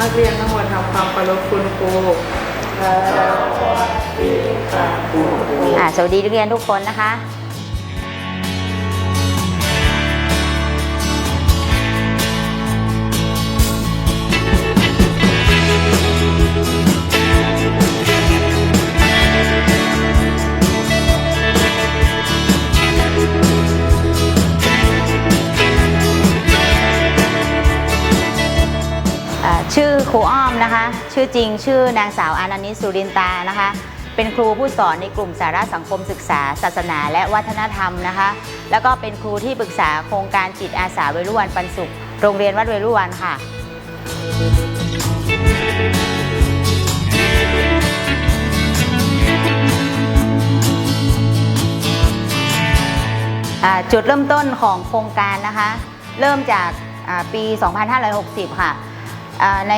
นักเรียนทั้งหมดทำความเคารพคุณครูอ่าสวัสดีนักเรียนทุกคนนะคะ ชื่อครูอ้อมนะคะ ชื่อจริงชื่อนางสาวอานันนิสุรินตานะคะ เป็นครูผู้สอนในกลุ่มสาระสังคมศึกษา ศาสนาและวัฒนธรรมนะคะ แล้วก็เป็นครูที่ปรึกษาโครงการจิตอาสาเวรุวันปันสุข โรงเรียนวัดเวรุวันค่ะจุดเริ่มต้นของโครงการนะคะ เริ่มจากอ่าปี 2560 ค่ะอ่า ใน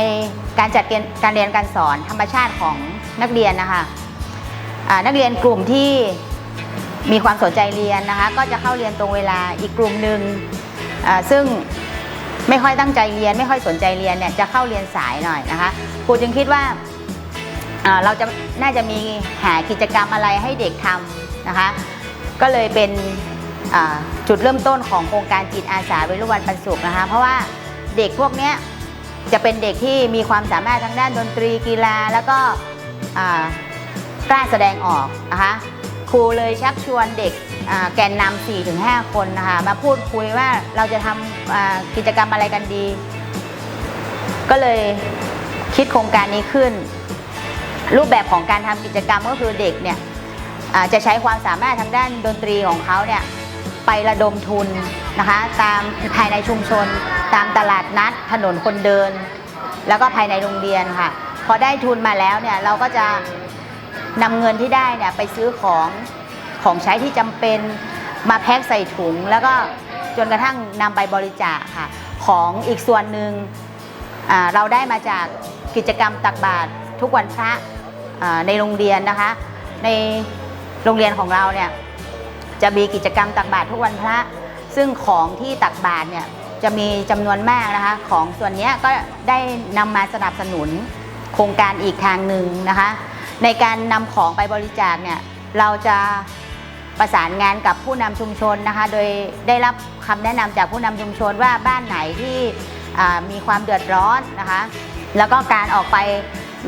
การจัดเรียนการเรียนการสอนธรรมชาติของนักเรียนนะคะนักเรียนกลุ่มที่มีความสนใจเรียนนะคะก็จะเข้าเรียนตรงเวลาอีกกลุ่มหนึ่งซึ่งไม่ค่อยตั้งใจเรียน ไม่ค่อยสนใจเรียนเนี่ยจะเข้าเรียนสายหน่อยนะคะครูจึงคิดว่าเราจะน่าจะมีหากิจกรรมอะไรให้เด็กทำนะคะก็เลยเป็นจุดเริ่มต้นของโครงการจิตอาสาเวรุวันปันสุขนะคะเพราะว่าเด็กพวกเนี้ย จะเป็นเด็กที่มีความสามารถทางด้านดนตรีกีฬาแล้วก็กล้าแสดงออกนะคะครูเลยชักชวนเด็กแกนนำ4ถึง5คนนะคะมาพูดคุยว่าเราจะทำกิจกรรมอะไรกันดี ก็เลยคิดโครงการนี้ขึ้น รูปแบบของการทำกิจกรรมก็คือเด็กเนี่ยจะใช้ความสามารถทางด้านดนตรีของเขาเนี่ยไประดมทุน นะคะ ตามภายในชุมชน ตามตลาดนัดถนนคนเดิน แล้วก็ภายในโรงเรียนค่ะ พอได้ทุนมาแล้วเนี่ยเราก็จะนำเงินที่ได้เนี่ยไปซื้อของของใช้ที่จำเป็นมาแพ็คใส่ถุง แล้วก็จนกระทั่งนำไปบริจาคค่ะ ของอีกส่วนหนึ่งเราได้มาจากกิจกรรมตักบาตรทุกวันพระในโรงเรียนนะคะ ในโรงเรียนของเราเนี่ยจะมีกิจกรรมตักบาตรทุกวันพระ ซึ่งของที่ตักบาตรเนี่ยจะมีจำนวนมากนะคะ ของส่วนนี้ก็ได้นำมาสนับสนุนโครงการอีกทางหนึ่งนะคะ ในการนำของไปบริจาคเนี่ยเราจะประสานงานกับผู้นำชุมชนนะคะ โดยได้รับคำแนะนำจากผู้นำชุมชนว่าบ้านไหนที่มีความเดือดร้อนนะคะ แล้วก็การออกไป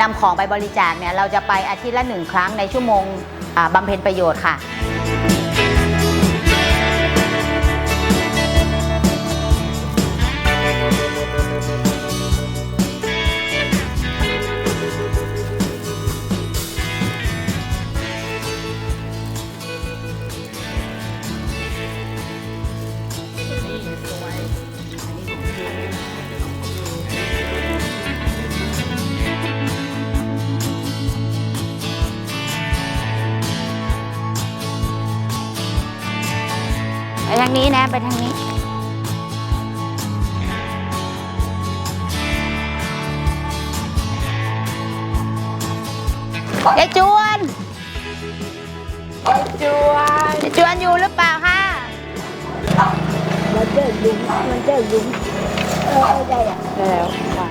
นำของไปบริจาคเนี่ยเราจะไปอาทิตย์ละหนึ่งครั้งในชั่วโมงอ่าบำเพ็ญประโยชน์ค่ะ ทางนี้นะ ไปทางนี้ ยายจวนจวนยายจวนอยู่หรือเปล่าคะมันเจอยุงมันเจอยุงเออเอาได้อะแล้วค่ะ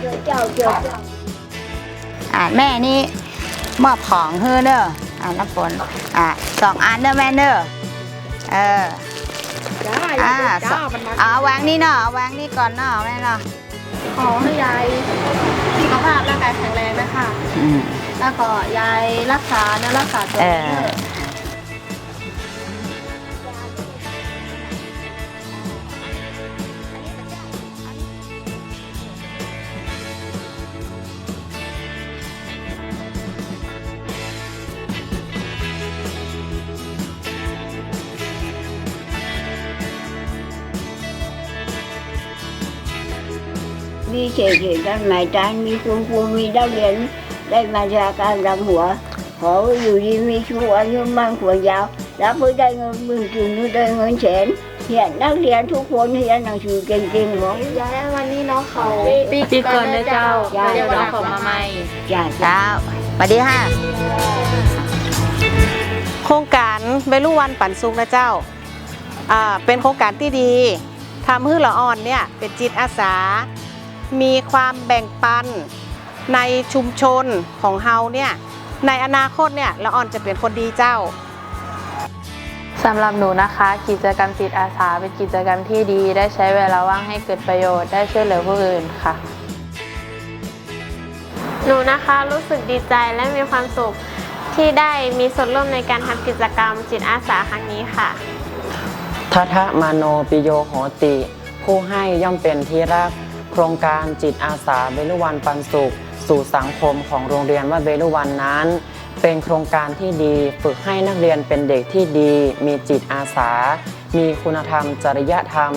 เจอเจ้าเจอเจ้าอ่าแม่นี่ มอบของเฮ้อเด้ออ่าน้ำฝนอ่าสองอันเด้อแม่เด้อเออจ้าอ่าจ้ามันมาเอาวางนี่เนาะเอาวางนี่ก่อนเนาะแม่เนาะขอให้ยายสุขภาพร่างกายแข็งแรงนะคะอืมแล้วก็ยายรักษาเนื้อรักษาตัวเอ เด้ออมีเฉยๆด้านหมายจานมีคุณครูมีนักเรียนได้มาจากการรำหัว ขออยู่ดีมีชูอายุมั่นขวยาวรับเพื่ได้เงินหมื่นถึงได้เงินแสนเรียนนักเรียนทุกคนเรียนหนังสือเก่งๆของยายวันนี้น้องเขาปีก่อนนะเจ้าจ้าเดี๋ยวเราขอมาใหม่จ้าเจ้าสวัสดีค่ะ โครงการเวลุวันปันสุกนะเจ้าอ่าเป็นโครงการที่ดีทำให้ละอ่อนเนี่ยเป็นจิตอาสา มีความแบ่งปันในชุมชนของเฮาเนี่ยในอนาคตเนี่ยละอ่อนจะเป็นคนดีเจ้าสำหรับหนูนะคะ กิจกรรมจิตอาสาเป็นกิจกรรมที่ดี ได้ใช้เวลาว่างให้เกิดประโยชน์ได้ช่วยเหลือผู้อื่นค่ะ หนูนะคะรู้สึกดีใจและมีความสุขที่ได้มีส่วนร่วมในการทำกิจกรรมจิตอาสาครั้งนี้ค่ะทัทะมาโนปิโยโหติ ผู้ให้ย่อมเป็นที่รัก โครงการจิตอาสาเวลุวันปันสุข สู่สังคมของโรงเรียนวัดเวลุวันนั้น เป็นโครงการที่ดีฝึกให้นักเรียนเป็นเด็กที่ดี มีจิตอาสา มีคุณธรรม จริยธรรม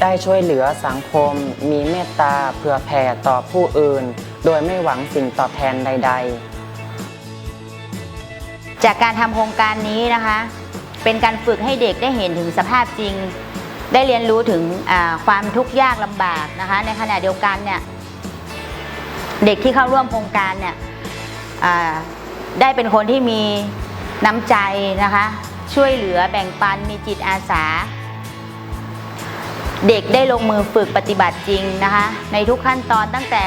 ได้ช่วยเหลือสังคม มีเมตตาเผื่อแผ่ต่อผู้อื่น โดยไม่หวังสิ่งตอบแทนใด ๆ จากการทำโครงการนี้นะคะ เป็นการฝึกให้เด็กได้เห็นถึงสภาพจริง ได้เรียนรู้ถึงความทุกข์ยากลำบากนะคะ ในขณะเดียวกันเนี่ยเด็กที่เข้าร่วมโครงการเนี่ยได้เป็นคนที่มีน้ำใจนะคะ ช่วยเหลือแบ่งปันมีจิตอาสา เด็กได้ลงมือฝึกปฏิบัติจริงนะคะ ในทุกขั้นตอนตั้งแต่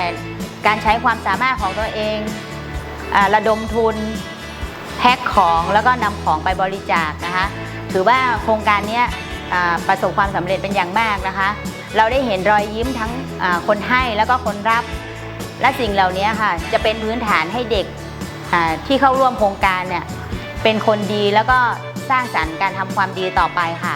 การใช้ความสามารถของตัวเองอระดมทุนแพ็คของแล้วก็นำของไปบริจาคนะคะ ถือว่าโครงการเนี้ย ประสบความสำเร็จเป็นอย่างมากนะคะ เราได้เห็นรอยยิ้มทั้งคนให้แล้วก็คนรับ และสิ่งเหล่านี้ค่ะจะเป็นพื้นฐานให้เด็กที่เข้าร่วมโครงการเนี่ยเป็นคนดีแล้วก็สร้างสรรค์การทำความดีต่อไปค่ะ